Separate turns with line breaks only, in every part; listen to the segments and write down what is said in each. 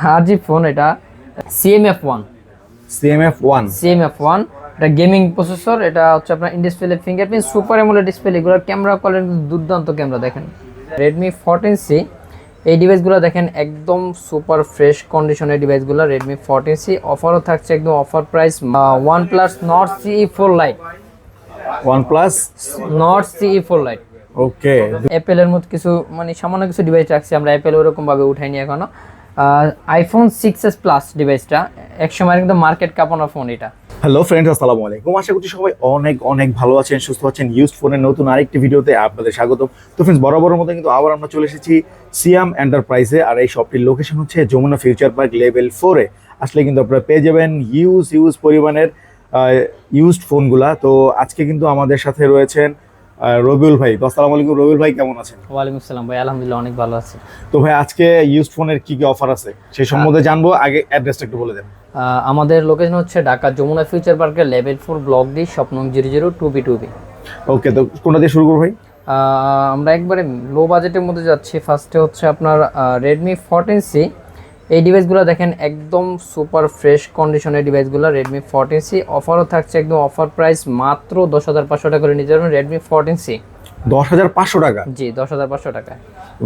হাজি phone এটা CMF one
CMF one
CMF one এটা gaming processor এটা হচ্ছে আপনার display fingerprint super AMOLED display এগুলোর ক্যামেরা কোয়ালিটি দুর্দান্ত ক্যামেরা দেখেন। রেডমি ফোরটিন সি এই ডিভাইসগুলো দেখেন একদম সুপার ফ্রেশ কন্ডিশনের ডিভাইসগুলো রেডমি ফোরটিন সি অফারও থাকছে একদম offer price OnePlus Nord CE four lite
OnePlus
Nord CE four lite
okay
অ্যাপেলের মতো কিছু মানে সামান্য কিছু ডিভাইস রাখছি আমরা অ্যাপেল ওরকম ভাবে উঠাইনি এখনও। আইফোন সিক্স এস প্লাস ডিভাইসটা এক সময় কিন্তু মার্কেট কাঁপানো ফোন এটা।
হ্যালো ফ্রেন্ডস আসসালামু আলাইকুম। আশা করছি সবাই অনেক অনেক ভালো আছেন, সুস্থ আছেন। ইউজ ফোনের নতুন আরেকটি ভিডিওতে আপনাদের স্বাগত তো ফ্রেন্ডস বরাবরের মতো কিন্তু আবার আমরা চলে এসেছি সিয়াম এন্টারপ্রাইজে আর এই শপটির লোকেশন হচ্ছে যমুনা ফিউচার পার্ক লেভেল ফোরে আসলে কিন্তু আপনারা পেয়ে যাবেন ইউজ ইউজ পরিমাণের ইউজড ফোনগুলা তো আজকে কিন্তু আমাদের সাথে রয়েছেন রবিউল ভাই তো আসসালামু আলাইকুম রবিউল ভাই কেমন আছেন?
ওয়ালাইকুম আসসালাম ভাই আলহামদুলিল্লাহ অনেক ভালো আছে।
তো ভাই আজকে ইউজড ফোনের কি কি অফার আছে? সেই সম্বন্ধে জানব আগে অ্যাড্রেসটা একটু বলে দেন।
আমাদের লোকেশন হচ্ছে ঢাকা যমুনা ফিউচার পার্কের level four block D স্বপ্নং zero zero two B two B
okay তো কোনটা দিয়ে শুরু করব ভাই?
আমরা একবারে লো বাজেটের মধ্যে যাচ্ছি। ফার্স্টে হচ্ছে আপনার রেডমি ফোরটিন সি এই ডিভাইসগুলো দেখেন একদম সুপার ফ্রেশ কন্ডিশনের ডিভাইসগুলো রেডমি ফোরটিন সি অফারও থাকছে একদম অফার প্রাইস মাত্র দশ হাজার পাঁচশো টাকা করে নিতে পারবেন রেডমি ফোরটিন সি
দশ হাজার পাঁচশো টাকা?
জি দশ হাজার পাঁচশো টাকা।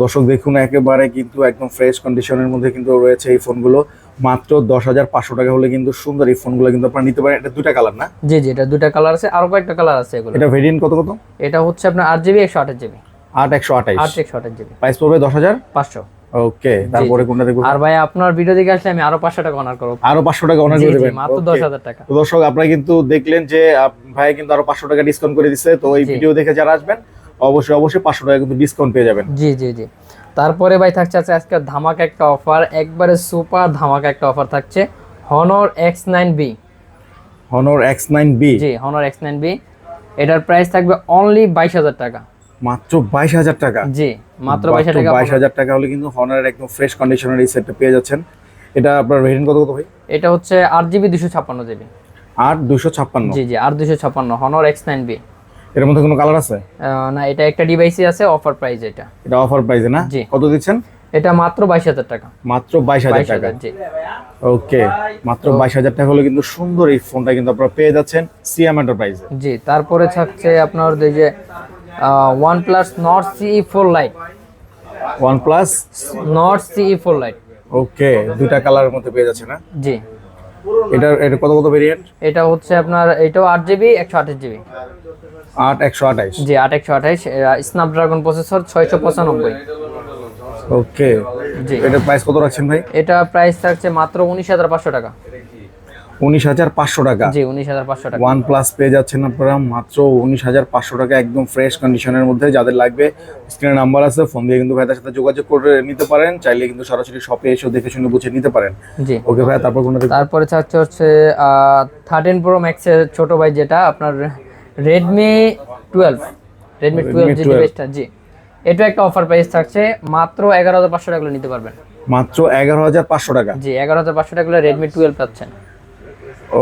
দর্শক দেখুন একেবারে কিন্তু একদম ফ্রেশ কন্ডিশনের মধ্যে কিন্তু রয়েছে এই ফোনগুলো মাত্র দশ হাজার পাঁচশো টাকা হলে কিন্তু সুন্দর এই ফোনগুলো কিন্তু আপনারা নিতে পারেন। এটা দুটা কালার না?
জি জি এটা দুটা কালার আছে আরও কয়েকটা কালার আছে এগুলো।
এটা ভেরিয়েন্ট কত কত?
এটা হচ্ছে আপনার আট জিবি একশো আঠাশ জিবি
আট একশো আঠাইশ
আট একশো আঠাশ জিবি
প্রাইস পড়বে দশ হাজার?
পাঁচশো।
ওকে তারপরে কোনটা দেখব?
আর ভাই আপনার ভিডিও দেখে আসলে আমি আরও পাঁচশো টাকা অনার করব।
আরও পাঁচশো টাকা অনার করে দেবেন।
মাত্র
Okay.
দশ হাজার টাকা।
দর্শক আপনারা কিন্তু দেখলেন যে ভাই কিন্তু আরও পাঁচশো টাকা ডিসকাউন্ট করে দিচ্ছে তো এই ভিডিও দেখে যারা আসবেন অবশ্যই অবশ্যই পাঁচশো টাকা কিন্তু ডিসকাউন্ট পেয়ে যাবেন।
জি জি জি। তারপরে ভাই থাকছে আজকে ধামাকা একটা অফার একবারে সুপার ধামাকা একটা অফার থাকছে। Honor X nine B
Honor X nine B
জি হনর এক্স নাইন বি এটার প্রাইস থাকবে অনলি বাইশ হাজার টাকা।
মাত্র বাইশ হাজার টাকা।
জি মাত্র বাইশ হাজার টাকা
বাইশ হাজার টাকা হলে কিন্তু হনারের একদম ফ্রেশ কন্ডিশনের এই সেটটা পেয়ে যাচ্ছেন। এটা আপনার ভেরিয়েন্ট কত কত ভাই?
এটা হচ্ছে আট জিবি দুশো ছাপ্পান্ন জিবি।
আট দুশো ছাপ্পান্ন।
জি জি আর দুশো ছাপ্পান্ন হনর এক্স নাইন বি
এর মধ্যে কোনো কালার আছে?
না এটা একটা ডিভাইসই আছে অফার প্রাইস এটা।
এটা অফার প্রাইসে না?
জি।
কত দিচ্ছেন?
এটা মাত্র বাইশ হাজার টাকা।
মাত্র বাইশ হাজার টাকা।
জি।
ওকে মাত্র বাইশ হাজার টাকা হলে কিন্তু সুন্দর এই ফোনটা কিন্তু আপনারা পেয়ে যাচ্ছেন সিএম এন্টারপ্রাইজে
জি তারপরে থাকছে আপনার যে OnePlus Nord CE four lite
OnePlus
Nord CE four lite
okay দুইটা কালারের মধ্যে পেয়ে যাচ্ছে না?
জি।
এটা এটা কত কত ভেরিয়েন্ট
এটা হচ্ছে আপনার এটাও আট জিবি একশো আঠাশ জিবি
আট একশো আঠাইশ
জি আট একশো আঠাশ। স্ন্যাপড্রাগন প্রসেসর ছয়শো পঁচানব্বই।
ওকে
জি।
এটার প্রাইস কত রাখছেন ভাই?
এটা প্রাইস থাকছে মাত্র উনিশ হাজার পাঁচশো টাকা।
উনিশ হাজার পাঁচশো টাকা।
জি উনিশ হাজার পাঁচশো টাকা।
ওয়ান প্লাস পেয়ে যাচ্ছেন আপনারা মাত্র উনিশ হাজার পাঁচশো টাকা একদম ফ্রেশ কন্ডিশনের মধ্যে। যাদের লাগবে স্ক্রিনে নাম্বার আছে ফোন দিয়ে কিন্তু ভাইদের সাথে যোগাযোগ করে নিতে পারেন। চাইলে কিন্তু সরাসরি শপে এসে দেখে শুনে বুঝে নিতে পারেন।
জি।
ওকে ভাই তারপর কোনটা
তারপরে হচ্ছে থার্টিন প্রো ম্যাক্সের ছোট ভাই যেটা আপনার রেডমি টুয়েলভ রেডমি টুয়েলভ যে
12
ডিভাইসটা জি। এটা একটা অফার প্রাইস থাকছে মাত্র এগারো হাজার পাঁচশো টাকা নিতে পারবেন।
মাত্র এগারো হাজার পাঁচশো টাকা।
জি এগারো হাজার পাঁচশো টাকা রেডমি টুয়েলভ পাচ্ছেন।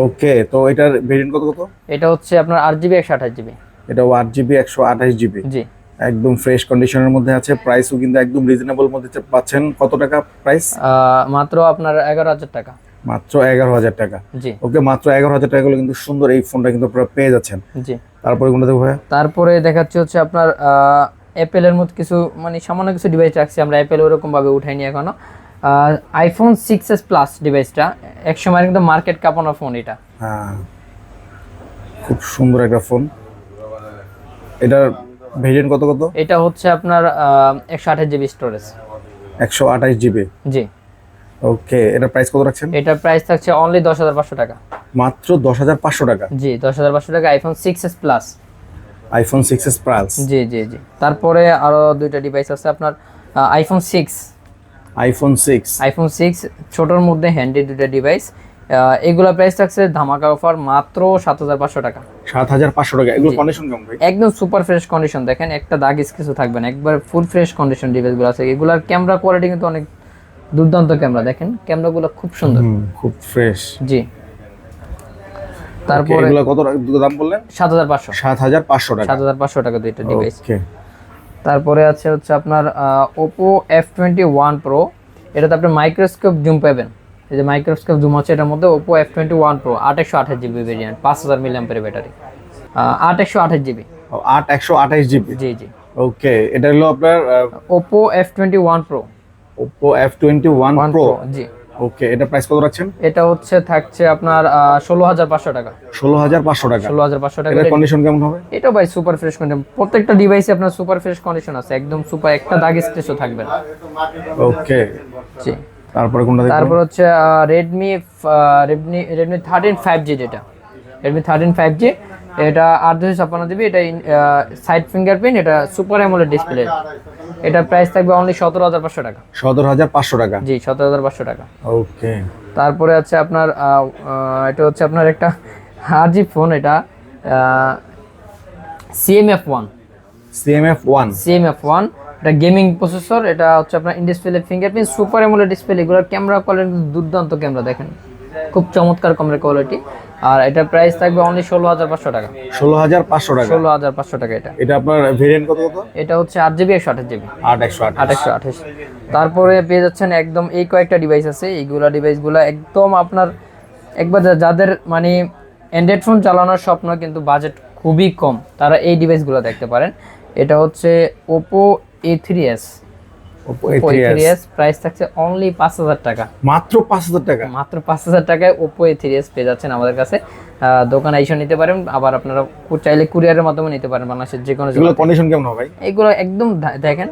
ওকে তো এটার ভেরিয়েন্ট কত কত?
এটা হচ্ছে আপনার আট জিবি একশো আঠাশ জিবি
এটা আট জিবি একশো আঠাশ জিবি
জি।
একদম ফ্রেশ কন্ডিশনের মধ্যে আছে প্রাইসও কিন্তু একদম রিজনেবল মধ্যে পাচ্ছেন। কত টাকা প্রাইস
মাত্র আপনার এগারো হাজার টাকা।
মাত্র এগারো হাজার টাকা।
জি।
ওকে মাত্র এগারো হাজার টাকা হলে কিন্তু সুন্দর এই ফোনটা কিন্তু আপনারা পেয়ে যাচ্ছেন।
জি।
তারপরে কোনটা দেখব
তারপরে দেখাচ্ছে হচ্ছে আপনার অ্যাপেলের মতো কিছু মানে সামান্য কিছু ডিভাইস রাখছি। আমরা অ্যাপেল ওরকম ভাবে উঠাইনি এখনও। আইফোন সিক্স এস প্লাস ডিভাইসটা এক সময় কিন্তু মার্কেট কাঁপানো ফোন এটা।
হ্যাঁ খুব সুন্দর একটা ফোন এটার ভেরিয়েন্ট কত কত?
এটা হচ্ছে আপনার একশো আঠাশ জিবি স্টোরেজ
একশো আঠাশ জিবি
জি।
ওকে এটার প্রাইস কত রাখছেন?
এটার প্রাইস থাকছে অনলি দশ হাজার পাঁচশো টাকা।
মাত্র দশ হাজার পাঁচশো টাকা?
জি দশ হাজার পাঁচশো টাকা iPhone six S plus
iPhone six S plus
জি জি জি। তারপরে আরও দুইটা ডিভাইস আছে আপনার iPhone six
iPhone six
iPhone six ছোটোর মধ্যে হ্যান্ডি দুইটা ডিভাইস এগুলা প্রাইস থাকছে ধামাকা অফার মাত্র সাত হাজার পাঁচশো টাকা।
সাত হাজার পাঁচশো টাকা। এগুলো কন্ডিশন কেমন ভাই?
একদম সুপার ফ্রেশ কন্ডিশন দেখেন একটা দাগ কিছু থাকবে না একবার ফুল ফ্রেশ কন্ডিশন ডিভাইসগুলো আছে। এগুলার ক্যামেরা কোয়ালিটি কিন্তু অনেক দুর্দান্ত ক্যামেরা দেখেন। ক্যামেরাগুলো খুব সুন্দর।
খুব ফ্রেশ
জি। তারপরে
এগুলো কত দাম বললেন?
সাত হাজার পাঁচশো।
সাত হাজার পাঁচশো টাকা।
সাত হাজার পাঁচশো টাকা দুইটা ডিভাইস
ওকে
তারপরে আছে হচ্ছে আপনার Oppo F twenty one pro এটাতে আপনি মাইক্রোস্কোপ জুম পাবেন। এই যে মাইক্রোস্কোপ জুম আছে এটার মধ্যে Oppo F twenty one pro আট একশো আঠাশ জিবি ভেরিয়েন্ট পাঁচ হাজার মিলিয়াম্পের ব্যাটারি আট একশো আঠাশ জিবি
আট একশো আঠাশ জিবি
জি জি।
ওকে এটা হলো আপনার
Oppo F twenty one pro
Oppo F twenty one pro
জি।
ওকে এটা প্রাইস কত রাখছেন?
এটা হচ্ছে থাকছে আপনার ষোলো হাজার পাঁচশো টাকা।
ষোলো হাজার পাঁচশো টাকা।
ষোলো হাজার পাঁচশো টাকা।
কন্ডিশন কেমন হবে?
এটা ভাই সুপার ফ্রেশ কন্ডিশন প্রত্যেকটা ডিভাইসে আপনার সুপার ফ্রেশ কন্ডিশন আছে। একদম সুপার একটা দাগ স্ট্রেসও থাকবে না।
ওকে।
জি।
তারপরে কোনটা
তারপর হচ্ছে Redmi Redmi Redmi thirteen five G যেটা। রেডমি থার্টিন ফাইভ জি এটা আট দুশো ছাপ্পান্ন জিবি এটা সাইড ফিঙ্গারপ্রিন্ট এটা সুপার অ্যামোলেড ডিসপ্লে এটা প্রাইস থাকবে অনলি সতেরো হাজার পাঁচশো টাকা।
সতেরো হাজার পাঁচশো টাকা?
জি সতেরো হাজার পাঁচশো টাকা।
ওকে।
তারপরে আছে আপনার এটা হচ্ছে আপনার একটা আর জি ফোন এটা CMF one
CMF one
CMF one এটা গেমিং প্রসেসর এটা হচ্ছে আপনার in display fingerprint super AMOLED display এগুলোর ক্যামেরা কোয়ালিটি দুর্দান্ত ক্যামেরা দেখেন। খুব চমৎকার ক্যামেরা কোয়ালিটি আর এটা প্রাইস থাকবে অনলি ষোলো হাজার পাঁচশো টাকা।
ষোলো হাজার পাঁচশো টাকা?
ষোলো হাজার পাঁচশো টাকা এটা।
এটা আপনার ভেরিয়েন্ট কত কত?
এটা হচ্ছে আট জিবি একশো আঠাশ জিবি
আট একশো আট
আঠাশশো আঠাশ। তারপরে পেয়ে যাচ্ছেন একদম এই কয়েকটা ডিভাইস আছে। এইগুলা ডিভাইসগুলো একদম আপনার একবার যাদের মানে অ্যান্ড্রয়েড ফোন চালানোর স্বপ্ন কিন্তু বাজেট খুবই কম তারা এই ডিভাইসগুলো দেখতে পারেন। এটা হচ্ছে Oppo A three S price থাকছে অনলি পাঁচ হাজার টাকা।
মাত্র পাঁচ হাজার টাকা?
মাত্র পাঁচ হাজার টাকায় ওপো এ থ্রি এস পেয়ে যাচ্ছেন আমাদের কাছে। দোকানে এসে নিতে পারেন আবার আপনারা চাইলে কুরিয়ারের মাধ্যমে নিতে পারেন বাংলাদেশের যে কোনো
কন্ডিশন কেমন হবে ভাই?
এইগুলো একদম দেখেন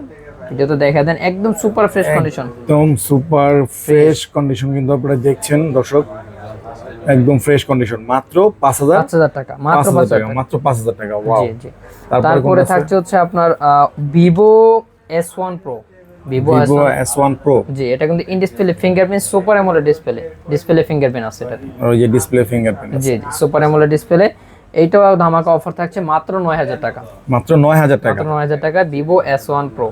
এটা দেখা দেন একদম সুপার ফ্রেশ কন্ডিশন
একদম সুপার ফ্রেশ কন্ডিশন কিন্তু আপনারা দেখছেন দর্শক। একদম ফ্রেশ কন্ডিশন মাত্র পাঁচ হাজার?
পাঁচ হাজার টাকা মাত্র পাঁচ
টাকা মাত্র পাঁচ হাজার টাকা ওয়াও
জি জি।
তারপরে?
থাকছে হচ্ছে আপনার Vivo S one pro Vivo S
Vivo S
জি এটা কিন্তু in display fingerprint super AMOLED display display fingerprint আছে এটা
ওই যে ডিসপ্লে ফিঙ্গারপ্রিন্ট
জি সুপার অ্যামোলেড ডিসপ্লে এইটাও ধামাকা অফার থাকছে মাত্র নয় হাজার টাকা।
মাত্র নয় হাজার টাকা?
নয় হাজার টাকা Vivo S one pro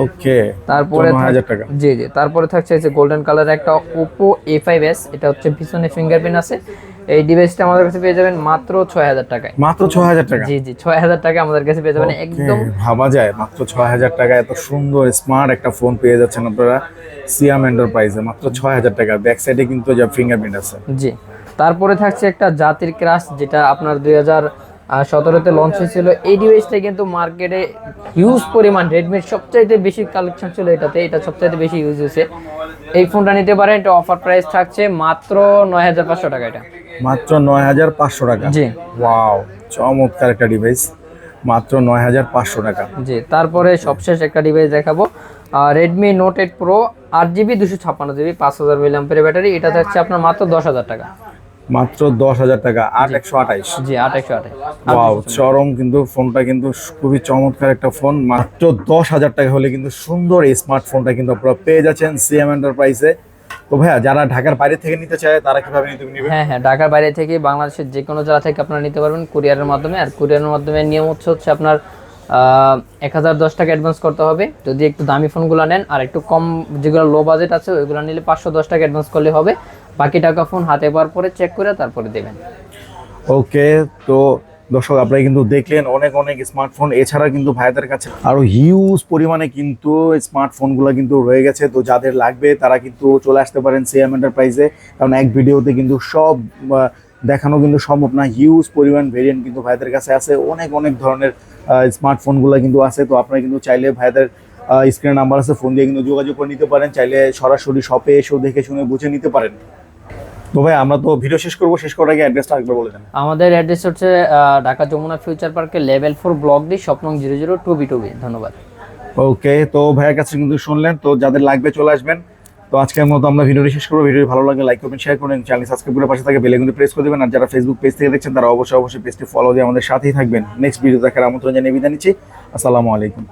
okay
তারপরে
টাকা।
জি জি তারপরে থাকছে যে গোল্ডেন কালার একটা ওপো এ ফাইভ এস এটা হচ্ছে পিছনে ফিঙ্গারপ্রিন্ট আছে। এই ডিভাইসটা আমাদের কাছে পেয়ে যাবেন মাত্র ছয় হাজার টাকায়।
মাত্র ছয় হাজার টাকা?
জি জি ছয় হাজার টাকা আমাদের কাছে পেয়ে যাবেন একদম
ভাবা যায় মাত্র ছয় হাজার টাকা এত সুন্দর স্মার্ট একটা ফোন পেয়ে যাচ্ছেন আপনারা। সিয়াম এন্টারপ্রাইজে মাত্র ছয় হাজার টাকা ব্যাক সাইডে কিন্তু যা ফিঙ্গারপ্রিন্ট আছে।
জি। তারপরে থাকছে একটা জাতির ক্রাশ যেটা আপনার দুই হাজার সতেরোতে লঞ্চ হয়েছিল। এই ডিভাইসটা কিন্তু মার্কেটে হিউজ পরিমাণ রেডমির সবচাইতে বেশি কালেকশন ছিল এটাতে এটা সবচাইতে বেশি ইউজ হয়েছে। এই ফোনটা নিতে পারেন এটা অফার প্রাইস থাকছে মাত্র নয় হাজার পাঁচশো টাকা এটা।
মাত্র নয় হাজার পাঁচশো টাকা?
জি।
ওয়াও চমৎকার একটা ডিভাইস মাত্র নয় হাজার পাঁচশো টাকা।
জি তারপরে সবশেষ একটা ডিভাইস দেখাবো। রেডমি নোট এইট প্রো আট জিবি দুশো ছাপ্পান্ন জিবি পাঁচ হাজার মিলিয়াম্পের ব্যাটারি এটা থাকছে আপনার মাত্র দশ হাজার টাকা।
মাত্র দশ হাজার টাকা আট একশো আঠাইশ।
জি আট একশো আঠাশ
ওয়াও চরম কিন্তু ফোনটা কিন্তু খুবই চমৎকার একটা ফোন। মাত্র দশ হাজার টাকা হলে কিন্তু সুন্দর এই স্মার্টফোনটা কিন্তু আপনারা পেয়ে যাচ্ছেন সিএম এন্টারপ্রাইজে তো ভাইয়া যারা ঢাকার বাইরে থেকে নিতে চায় তারা কীভাবে নিতে নেবে?
হ্যাঁ হ্যাঁ ঢাকার বাইরে থেকে বাংলাদেশের যে কোনো জায়গা থেকে আপনারা নিতে পারবেন কুরিয়ারের মাধ্যমে। আর কুরিয়ারের মাধ্যমে নিয়ম হচ্ছে হচ্ছে আপনার এক হাজার দশ টাকা অ্যাডভান্স করতে হবে। যদি একটু দামি ফোনগুলো নেন আর একটু কম যেগুলো লো বাজেট আছে ওইগুলো নিলে পাঁচশো দশ টাকা অ্যাডভান্স করলে হবে। বাকি টাকা ফোন হাতে পাওয়ার পরে চেক করে তারপরে দেবেন।
ওকে, তো দর্শক, আপনারা কিন্তু দেখলেন অনেক অনেক স্মার্টফোন এছাড়া কিন্তু ভাইদের কাছে আরও হিউজ পরিমাণে কিন্তু স্মার্টফোনগুলো কিন্তু রয়ে গেছে। তো যাদের লাগবে, তারা কিন্তু চলে আসতে পারেন সিএম এন্টারপ্রাইজে কারণ এক ভিডিওতে কিন্তু সব দেখানো কিন্তু সম্ভব না। হিউজ পরিমাণ ভেরিয়েন্ট কিন্তু ভাইদের কাছে আছে। অনেক অনেক ধরনের স্মার্টফোনগুলো কিন্তু আছে। তো আপনারা কিন্তু চাইলে ভাইদের স্ক্রিন নাম্বার আছে ফোন দিয়ে কিন্তু যোগাযোগ করে নিতে পারেন। চাইলে সরাসরি শপে এসেও দেখে শুনে বুঝে নিতে পারেন। তো ভাই আমরা তো ভিডিও শেষ করব শেষ করার আগে অ্যাড্রেসটা একবার বলে দেন।
আমাদের অ্যাড্রেস হচ্ছে ঢাকা যমুনা ফিউচার পার্কের level four block D স্বপ্নং zero zero two B two B ধন্যবাদ।
ওকে তো ভাইয়ের কাছে কিন্তু শুনলেন তো যাদের লাগবে চলে আসবেন। তো আজকের মতো আমরা ভিডিওটি শেষ করব। ভিডিও ভালো লাগলে লাইক করবেন শেয়ার করবেন চ্যানেল সাবস্ক্রাইব করে পাশে থাকে বেলে কিন্তু প্রেস করে দেবেন। আর যারা ফেসবুক পেজ থেকে দেখছেন তারা অবশ্যই অবশ্যই পেজটি ফলো দিয়ে আমাদের সাথেই থাকবেন। নেক্সট ভিডিও দেখার আমন্ত্রণ জানিয়ে বিদায় নিচ্ছি। আসসালামু আলাইকুম।